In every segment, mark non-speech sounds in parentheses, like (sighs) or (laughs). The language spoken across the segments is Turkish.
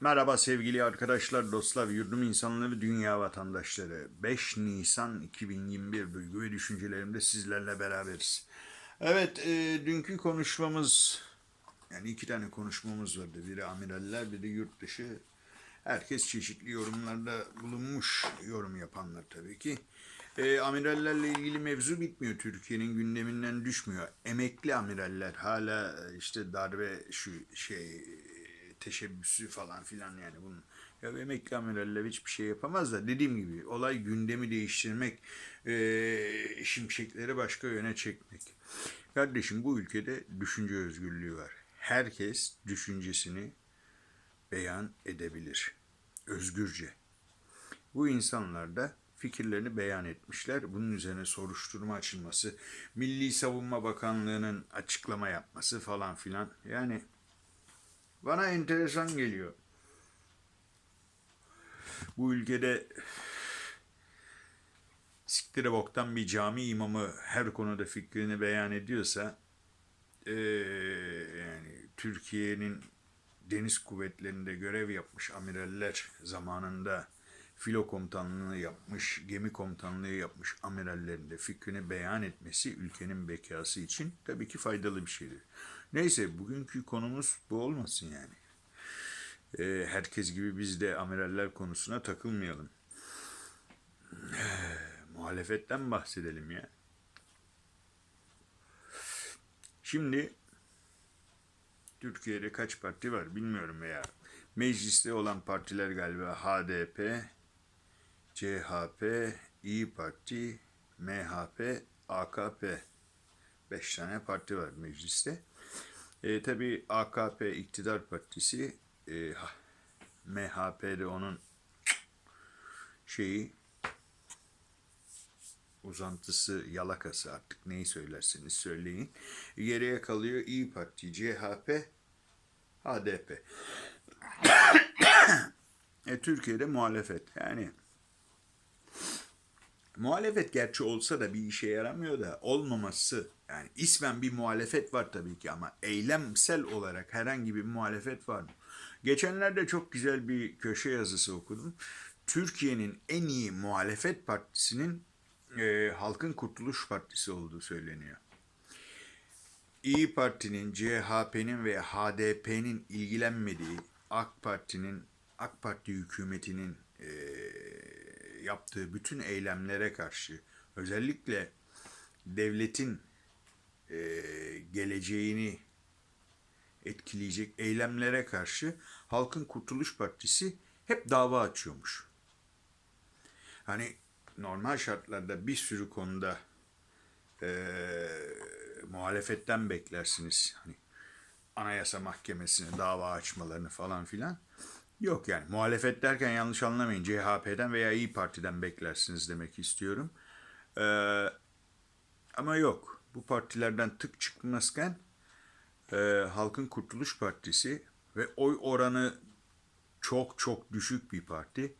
Merhaba sevgili arkadaşlar, dostlar, yurdum insanları, dünya vatandaşları. 5 Nisan 2021 duygu ve düşüncelerimde sizlerle beraberiz. Evet, e, dünkü konuşmamız, yani iki tane konuşmamız vardı. Biri amiraller, biri yurt dışı. Herkes çeşitli yorumlarda bulunmuş, yorum yapanlar tabii ki. E, amirallerle ilgili mevzu bitmiyor. Türkiye'nin gündeminden düşmüyor. Emekli amiraller hala e, işte darbe şu şey teşebbüsü falan filan yani bunun. Ya emekli amiraller hiçbir şey yapamaz da dediğim gibi olay gündemi değiştirmek, e, şimşekleri başka yöne çekmek. Kardeşim bu ülkede düşünce özgürlüğü var. Herkes düşüncesini beyan edebilir. Özgürce. Bu insanlar da fikirlerini beyan etmişler. Bunun üzerine soruşturma açılması, Milli Savunma Bakanlığı'nın açıklama yapması falan filan. Yani bana enteresan geliyor. Bu ülkede siktire boktan bir cami imamı her konuda fikrini beyan ediyorsa eee, yani Türkiye'nin deniz kuvvetlerinde görev yapmış amiraller zamanında filo komutanlığı yapmış, gemi komutanlığı yapmış amirallerin de fikrini beyan etmesi ülkenin bekası için tabii ki faydalı bir şeydir. Neyse bugünkü konumuz bu olmasın yani. Ee, herkes gibi biz de amiraller konusuna takılmayalım. (sighs) Muhalefetten bahsedelim ya. Şimdi Türkiye'de kaç parti var bilmiyorum veya mecliste olan partiler galiba HDP, CHP, İyi Parti, MHP, AKP. Beş tane parti var mecliste. E, tabii AKP iktidar partisi, e, MHP de onun şeyi uzantısı, yalakası artık neyi söylerseniz söyleyin. Geriye kalıyor İyi Parti, CHP, HDP. (coughs) e, Türkiye'de muhalefet. Yani muhalefet gerçi olsa da bir işe yaramıyor da olmaması yani ismen bir muhalefet var tabii ki ama eylemsel olarak herhangi bir muhalefet var mı? Geçenlerde çok güzel bir köşe yazısı okudum. Türkiye'nin en iyi muhalefet partisinin e, Halkın Kurtuluş Partisi olduğu söyleniyor. İyi Parti'nin, CHP'nin ve HDP'nin ilgilenmediği AK Parti'nin, AK Parti hükümetinin e, yaptığı bütün eylemlere karşı özellikle devletin e, geleceğini etkileyecek eylemlere karşı Halkın Kurtuluş Partisi hep dava açıyormuş. Hani normal şartlarda bir sürü konuda eee, muhalefetten beklersiniz. Hani Anayasa Mahkemesi'ne dava açmalarını falan filan. Yok yani muhalefet derken yanlış anlamayın. CHP'den veya İyi Parti'den beklersiniz demek istiyorum. Eee, ama yok. Bu partilerden tık çıkmazken eee, Halkın Kurtuluş Partisi ve oy oranı çok çok düşük bir parti.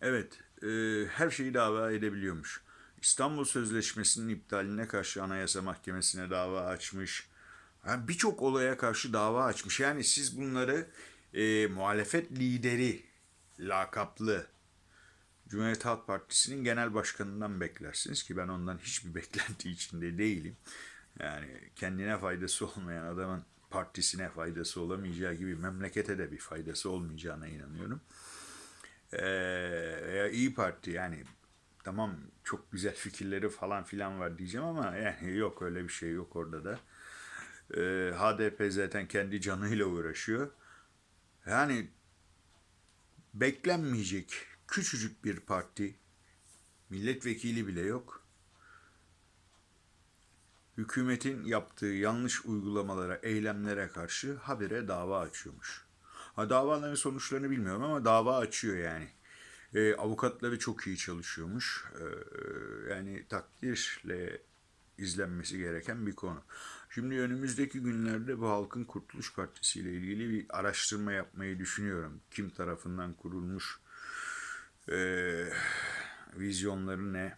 Evet, e, her şeyi dava edebiliyormuş. İstanbul Sözleşmesi'nin iptaline karşı Anayasa Mahkemesi'ne dava açmış. Yani Birçok olaya karşı dava açmış. Yani siz bunları e, muhalefet lideri, lakaplı Cumhuriyet Halk Partisi'nin genel başkanından beklersiniz ki ben ondan hiçbir (laughs) beklenti içinde değilim. Yani kendine faydası olmayan adamın partisine faydası olamayacağı gibi memlekete de bir faydası olmayacağına inanıyorum. Ee, İyi Parti yani tamam çok güzel fikirleri falan filan var diyeceğim ama yani yok öyle bir şey yok orada da. Ee, HDP zaten kendi canıyla uğraşıyor. Yani beklenmeyecek küçücük bir parti milletvekili bile yok. Hükümetin yaptığı yanlış uygulamalara, eylemlere karşı habire dava açıyormuş. Ha davaların sonuçlarını bilmiyorum ama dava açıyor yani. E, avukatları çok iyi çalışıyormuş. E, yani takdirle izlenmesi gereken bir konu. Şimdi önümüzdeki günlerde bu Halkın Kurtuluş Partisi ile ilgili bir araştırma yapmayı düşünüyorum. Kim tarafından kurulmuş, e, vizyonları ne,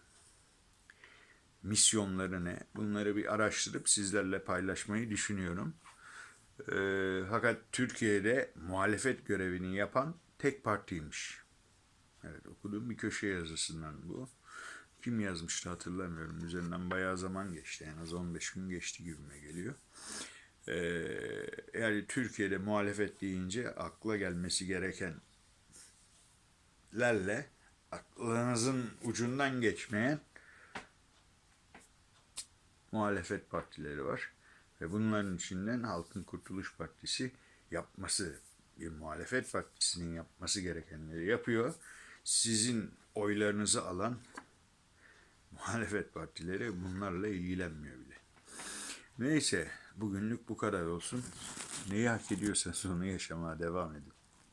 misyonları ne? Bunları bir araştırıp sizlerle paylaşmayı düşünüyorum. Ee, fakat Türkiye'de muhalefet görevini yapan tek partiymiş. Evet okuduğum bir köşe yazısından bu. Kim yazmıştı hatırlamıyorum. Üzerinden bayağı zaman geçti. En az 15 gün geçti gibime geliyor. Ee, yani Türkiye'de muhalefet deyince akla gelmesi gerekenlerle aklınızın ucundan geçmeyen muhalefet partileri var. Ve bunların içinden Halkın Kurtuluş Partisi yapması, bir muhalefet partisinin yapması gerekenleri yapıyor. Sizin oylarınızı alan muhalefet partileri bunlarla ilgilenmiyor bile. Neyse bugünlük bu kadar olsun. Neyi hak ediyorsanız onu yaşamaya devam edin.